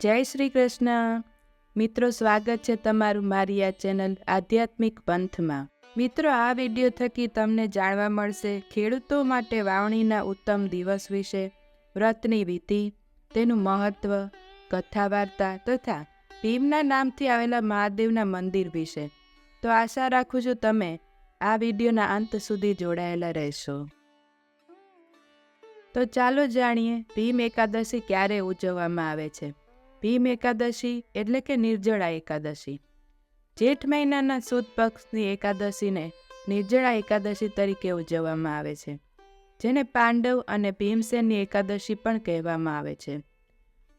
જય શ્રી કૃષ્ણ. મિત્રો, સ્વાગત છે તમારું મારી આ ચેનલ આધ્યાત્મિક પંથમાં. મિત્રો, આ વીડિયો થકી તમને જાણવા મળશે ખેડૂતો માટે વાવણીના ઉત્તમ દિવસ વિશે, વ્રતની વિધિ, તેનું મહત્વ કથા વાર્તા તથા ભીમના નામથી આવેલા મહાદેવના મંદિર વિશે. તો આશા રાખું છું તમે આ વિડીયોના અંત સુધી જોડાયેલા રહેશો. તો ચાલો જાણીએ ભીમ એકાદશી ક્યારે ઉજવવામાં આવે છે. ભીમ એકાદશી એટલે કે નિર્જળા એકાદશી. જેઠ મહિનાના સુદ પક્ષની એકાદશીને નિર્જળા એકાદશી તરીકે ઉજવવામાં આવે છે, જેને પાંડવ અને ભીમસેનની એકાદશી પણ કહેવામાં આવે છે.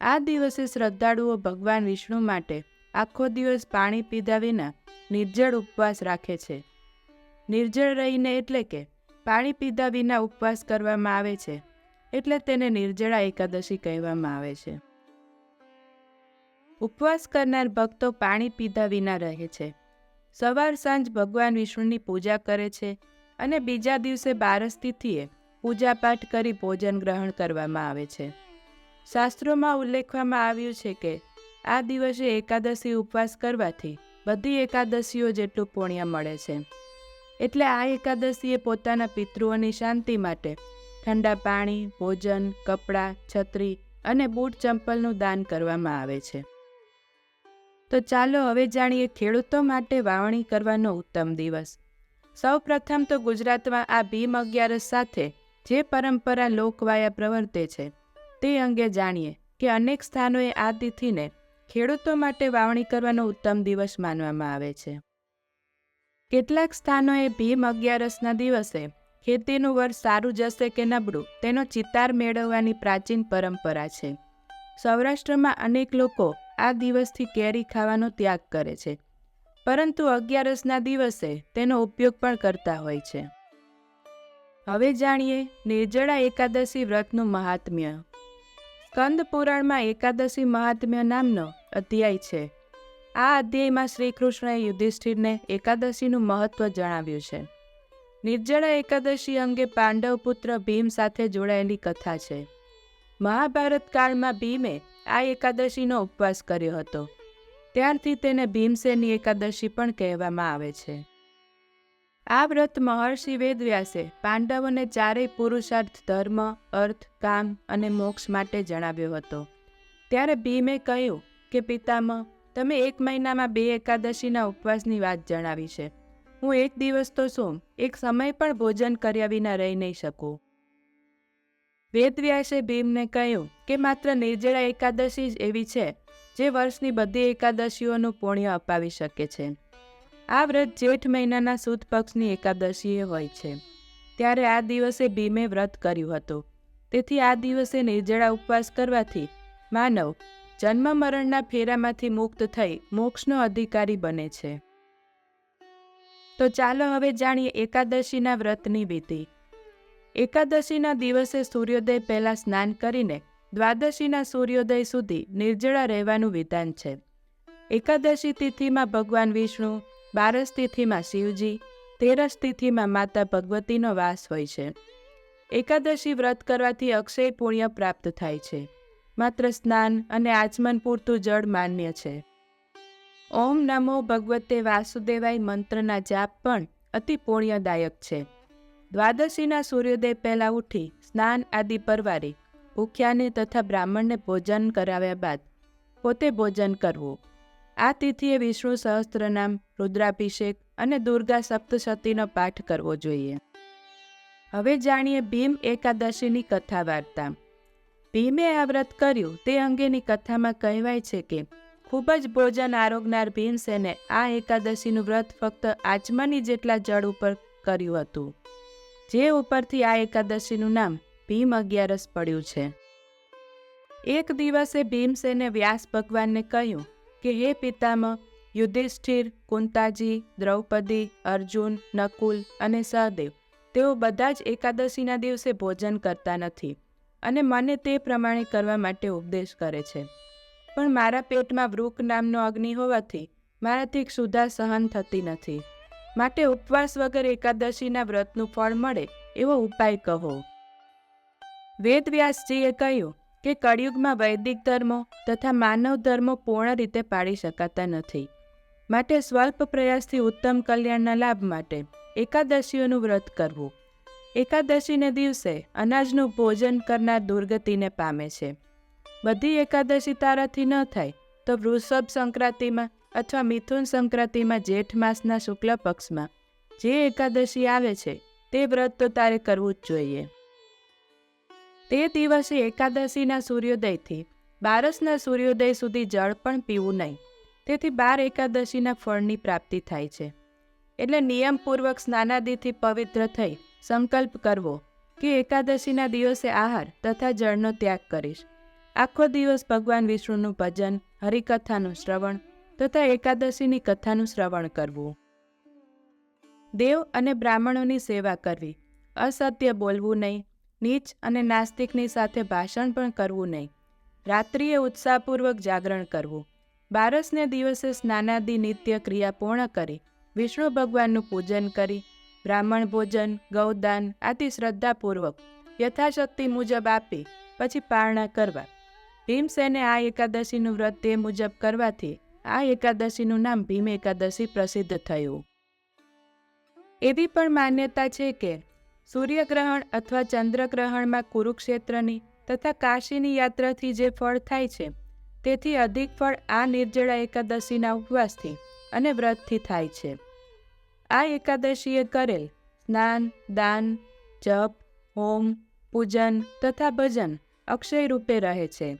આ દિવસે શ્રદ્ધાળુઓ ભગવાન વિષ્ણુ માટે આખો દિવસ પાણી પીધા વિના નિર્જળ ઉપવાસ રાખે છે. નિર્જળ રહીને એટલે કે પાણી પીધા વિના ઉપવાસ કરવામાં આવે છે, એટલે તેને નિર્જળા એકાદશી કહેવામાં આવે છે. ઉપવાસ કરનાર ભક્તો પાણી પીધા વિના રહે છે. સવાર સાંજ ભગવાન વિષ્ણુની પૂજા કરે છે અને બીજા દિવસે બારસ તિથિએ પૂજાપાઠ કરી ભોજન ગ્રહણ કરવામાં આવે છે. શાસ્ત્રોમાં ઉલ્લેખવામાં આવ્યું છે કે, આ દિવસે એકાદશી ઉપવાસ કરવાથી બધી એકાદશીઓ જેટલું પુણ્ય મળે છે. એટલે આ એકાદશીએ પોતાના પિતૃઓની શાંતિ માટે ઠંડા પાણી, ભોજન, કપડાં, છત્રી અને બૂટ ચંપલનું દાન કરવામાં આવે છે. તો ચાલો હવે જાણીએ ખેડૂતો માટે વાવણી કરવાનો ઉત્તમ દિવસ. સૌ પ્રથમ તો ગુજરાતમાં આ ભીમ અગિયારસ સાથે જે પરંપરા લોકવાયા પ્રવર્તે છે, તે અંગે જાણીએ કે અનેક સ્થાનોએ આ તિથિને ખેડૂતો માટે વાવણી કરવાનો ઉત્તમ દિવસ માનવામાં આવે છે. કેટલાક સ્થાનોએ ભીમ અગિયારસના દિવસે ખેતીનું વર્ષ સારું જશે કે નબળું તેનો ચિતાર મેળવવાની પ્રાચીન પરંપરા છે. સૌરાષ્ટ્રમાં અનેક લોકો આ દિવસથી કેરી ખાવાનો ત્યાગ કરે છે. પરંતુ અગિયારસના દિવસે તેનો ઉપયોગ પણ કરતા હોય છે. હવે જાણીએ નિર્જળા એકાદશી વ્રતનું મહાત્મ્ય. સ્કંદ પુરાણમાં એકાદશી મહાત્મ્ય નામનો અધ્યાય છે. આ અધ્યાયમાં શ્રી કૃષ્ણએ યુધિષ્ઠિરને એકાદશીનું મહત્વ જણાવ્યું છે. નિર્જળા એકાદશી અંગે પાંડવ પુત્ર ભીમ સાથે જોડાયેલી કથા છે. મહાભારત કાળમાં ભીમે આ એકાદશીનો ઉપવાસ કર્યો હતો. ત્યારથી તેને ભીમસેનની એકાદશી પણ કહેવામાં આવે છે. આ વ્રત મહર્ષિ વેદવ્યાસે પાંડવોને ચારેય પુરુષાર્થ, ધર્મ, અર્થ, કામ અને મોક્ષ માટે જણાવ્યો હતો. ત્યારે ભીમે કહ્યું કે, પિતામહ, તમે એક મહિનામાં બે એકાદશીના ઉપવાસની વાત જણાવી છે. હું એક દિવસ તો શું, એક સમય પણ ભોજન કર્યા વિના રહી નહીં શકું. વેદવ્યાસે ભીમને કહ્યું કે માત્ર નિર્જળા એકાદશી જ એવી છે, જે વર્ષની બધી એકાદશીઓનું પુણ્ય અપાવી શકે છે. આ વ્રત જેઠ મહિનાના સુદ પક્ષની એકાદશીએ હોય છે. ત્યારે આ દિવસે ભીમે વ્રત કર્યું હતું. તેથી આ દિવસે નિર્જળા ઉપવાસ કરવાથી માનવ જન્મ મરણના ફેરામાંથી મુક્ત થઈ મોક્ષનો અધિકારી બને છે. તો ચાલો હવે જાણીએ એકાદશીના વ્રતની વિધિ. એકાદશીના દિવસે સૂર્યોદય પહેલાં સ્નાન કરીને દ્વાદશીના સૂર્યોદય સુધી નિર્જળા રહેવાનું વિધાન છે. એકાદશી તિથિમાં ભગવાન વિષ્ણુ, બારસ તિથિમાં શિવજી, તેરસ તિથિમાં માતા ભગવતીનો વાસ હોય છે. એકાદશી વ્રત કરવાથી અક્ષય પુણ્ય પ્રાપ્ત થાય છે. માત્ર સ્નાન અને આચમન પૂરતું જળ માન્ય છે. ઓમ નમો ભગવતે વાસુદેવાય મંત્રના જાપ પણ અતિ પુણ્યદાયક છે. દ્વાદશીના સૂર્યોદય પહેલાં ઉઠી સ્નાન આદિ પરવારી ભૂખ્યાને તથા બ્રાહ્મણને ભોજન કરાવ્યા બાદ પોતે ભોજન કરવું. આ તિથિએ વિષ્ણુ સહસ્ત્રનામ, રુદ્રાભિષેક અને દુર્ગા સપ્તશતીનો પાઠ કરવો જોઈએ. હવે જાણીએ ભીમ એકાદશીની કથા વાર્તા ભીમે આ વ્રત કર્યું તે અંગેની કથામાં કહેવાય છે કે ખૂબ જ ભોજન આરોગનાર ભીમસેને આ એકાદશીનું વ્રત ફક્ત આચમની જેટલા જળ ઉપર કર્યું હતું. જે ઉપરથી આ એકાદશીનું નામ ભીમ અગિયારસ પડ્યું છે. એક દિવસે ભીમસેને વ્યાસ ભગવાનને કહ્યું કે, હે પિતામહ, યુધિષ્ઠિર, કુંતાજી, દ્રૌપદી, અર્જુન, નકુલ અને સહદેવ, તેઓ બધા જ એકાદશીના દિવસે ભોજન કરતા નથી અને મને તે પ્રમાણે કરવા માટે ઉપદેશ કરે છે. પણ મારા પેટમાં વૃક નામનો અગ્નિ હોવાથી મારાથી ક્ષુધા સહન થતી નથી. માટે ઉપવાસ વગર એકાદશીના વ્રતનું ફળ મળે એવો ઉપાય કહો. વેદવ્યાસજીએ કહ્યું કે કળિયુગમાં વૈદિક ધર્મો તથા માનવ ધર્મો પૂર્ણ રીતે પાળી શકાતા નથી. માટે સ્વલ્પ પ્રયાસથી ઉત્તમ કલ્યાણના લાભ માટે એકાદશીઓનું વ્રત કરવું. એકાદશીને દિવસે અનાજનું ભોજન કરનાર દુર્ગતિને પામે છે. બધી એકાદશી તારાથી ન થાય તો વૃષભ સંક્રાંતિમાં અથવા મિથુન સંક્રાંતિમાં જેઠ માસના શુક્લ પક્ષમાં. જે એકાદશી આવે છે, તે વ્રત તો તારે કરવું જ જોઈએ. તે દિવસે એકાદશીના સૂર્યોદયથી બારસના સૂર્યોદય સુધી જળ પણ પીવું નહીં. તેથી બાર એકાદશીના ફળની પ્રાપ્તિ થાય છે. એટલે નિયમપૂર્વક સ્નાનાદિથી પવિત્ર થઈ સંકલ્પ કરવો કે એકાદશીના દિવસે આહાર તથા જળનો ત્યાગ કરીશ. આખો દિવસ ભગવાન વિષ્ણુનું ભજન, હરિકથાનું શ્રવણ તથા એકાદશીની કથાનું શ્રવણ કરવું. દેવ અને બ્રાહ્મણોની સેવા કરવી. અસત્ય બોલવું નહીં. નીચ અને નાસ્તિકની સાથે ભાષણ પણ કરવું નહીં. રાત્રિએ ઉત્સાહપૂર્વક જાગરણ કરવું. બારસને દિવસે સ્નાનાદિ નિત્ય ક્રિયા પૂર્ણ કરી. વિષ્ણુ ભગવાનનું પૂજન કરી. બ્રાહ્મણ ભોજન, ગૌદાન આદિ શ્રદ્ધાપૂર્વક યથાશક્તિ મુજબ આપી, પછી પારણા કરવા. ભીમસેને આ એકાદશીનું વ્રત તે મુજબ કરવાથી આ એકાદશીનું નામ ભીમ એકાદશી પ્રસિદ્ધ થયું. એવી પણ માન્યતા છે કે, સૂર્યગ્રહણ અથવા ચંદ્રગ્રહણમાં કુરુક્ષેત્રની તથા કાશીની યાત્રાથી જે ફળ થાય છે, તેથી અધિક ફળ આ નિર્જળા એકાદશીના ઉપવાસથી અને વ્રતથી થાય છે. આ એકાદશીએ કરેલ સ્નાન, દાન, જપ, હોમ, પૂજન તથા ભજન અક્ષય રૂપે રહે છે.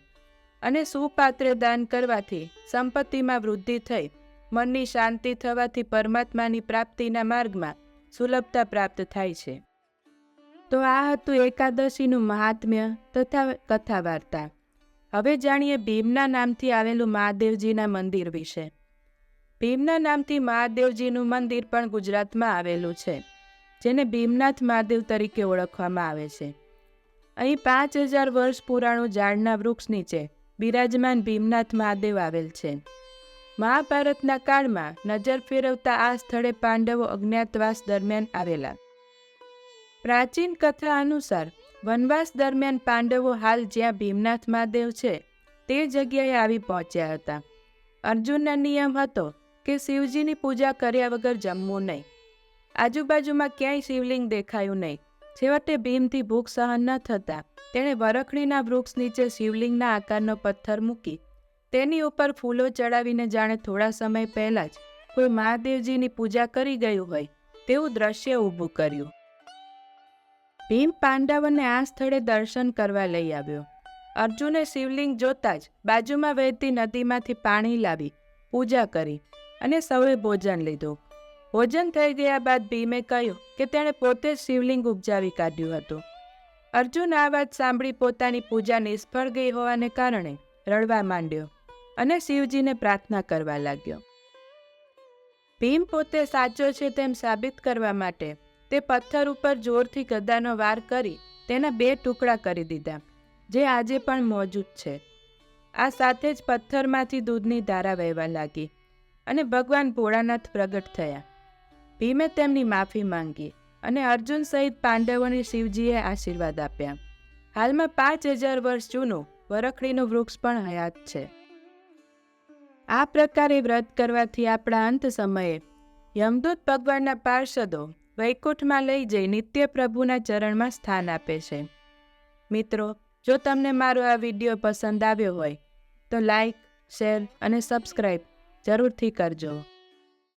અને સુપાત્રે દાન કરવાથી સંપત્તિમાં વૃદ્ધિ થઈ, મનની શાંતિ થવાથી પરમાત્માની પ્રાપ્તિના માર્ગમાં સુલભતા પ્રાપ્ત થાય છે. તો આ હતું એકાદશીનું મહાત્મ્ય તથા કથા વાર્તા હવે જાણીએ ભીમના નામથી આવેલું મહાદેવજીના મંદિર વિશે. ભીમના નામથી મહાદેવજીનું મંદિર પણ ગુજરાતમાં આવેલું છે, જેને ભીમનાથ મહાદેવ તરીકે ઓળખવામાં આવે છે. અહીં પાંચ હજાર વર્ષ પુરાણું ઝાડના વૃક્ષ નીચે બિરાજમાન ભીમનાથ મહાદેવ આવેલ છે. મહાભારતના કાળમાં નજર ફેરવતા આ સ્થળે પાંડવો અજ્ઞાતવાસ દરમિયાન આવેલા. પ્રાચીન કથા અનુસાર વનવાસ દરમિયાન પાંડવો હાલ જ્યાં ભીમનાથ મહાદેવ છે, તે જગ્યાએ આવી પહોંચ્યા હતા. અર્જુનનો નિયમ હતો કે શિવજીની પૂજા કર્યા વગર જમવું નહીં. આજુબાજુમાં ક્યાંય શિવલિંગ દેખાયું નહીં. છેવટે ભીમથી ભૂખ સહન ન થતાં તેણે વરખણીના વૃક્ષ નીચે શિવલિંગના આકારનો પથ્થર મૂકી તેની ઉપર ફૂલો ચડાવીને જાણે થોડા સમય પહેલાં જ કોઈ મહાદેવજીની પૂજા કરી ગયું હોય તેવું દ્રશ્ય ઊભું કર્યું. ભીમ પાંડવોને આ સ્થળે દર્શન કરવા લઈ આવ્યો. અર્જુને શિવલિંગ જોતા જ બાજુમાં વહેતી નદીમાંથી પાણી લાવી પૂજા કરી અને સૌએ ભોજન લીધું. ભોજન થઈ ગયા બાદ ભીમે કહ્યું કે તેણે પોતે શિવલિંગ ઉપજાવી કાઢ્યું હતું. અર્જુન આ વાત સાંભળી પોતાની પૂજા નિષ્ફળ ગઈ હોવાને કારણે રડવા માંડ્યો અને શિવજીને પ્રાર્થના કરવા લાગ્યો. ભીમ પોતે સાચો છે તેમ સાબિત કરવા માટે તે પથ્થર ઉપર જોરથી ગદાનો વાર કરી તેના બે ટુકડા કરી દીધા, જે આજે પણ મોજૂદ છે. આ સાથે જ પથ્થરમાંથી દૂધની ધારા વહેવા લાગી અને ભગવાન ભોળાનાથ પ્રગટ થયા. ભીમે તેમની માફી માંગી અને અર્જુન સહિત પાંડવોને શિવજીએ આશીર્વાદ આપ્યા. હાલમાં પાંચ હજાર વર્ષ જૂનું વરખડીનું વૃક્ષ પણ હયાત છે. આ પ્રકારે વ્રત કરવાથી આપણા અંત સમયે યમદૂત ભગવાનના પાર્ષદો વૈકુંઠમાં લઈ જઈ નિત્ય પ્રભુના ચરણમાં સ્થાન આપે છે. મિત્રો, જો તમને મારો આ વીડિયો પસંદ આવ્યો હોય, તો લાઈક શેર અને સબસ્ક્રાઈબ જરૂરથી કરજો.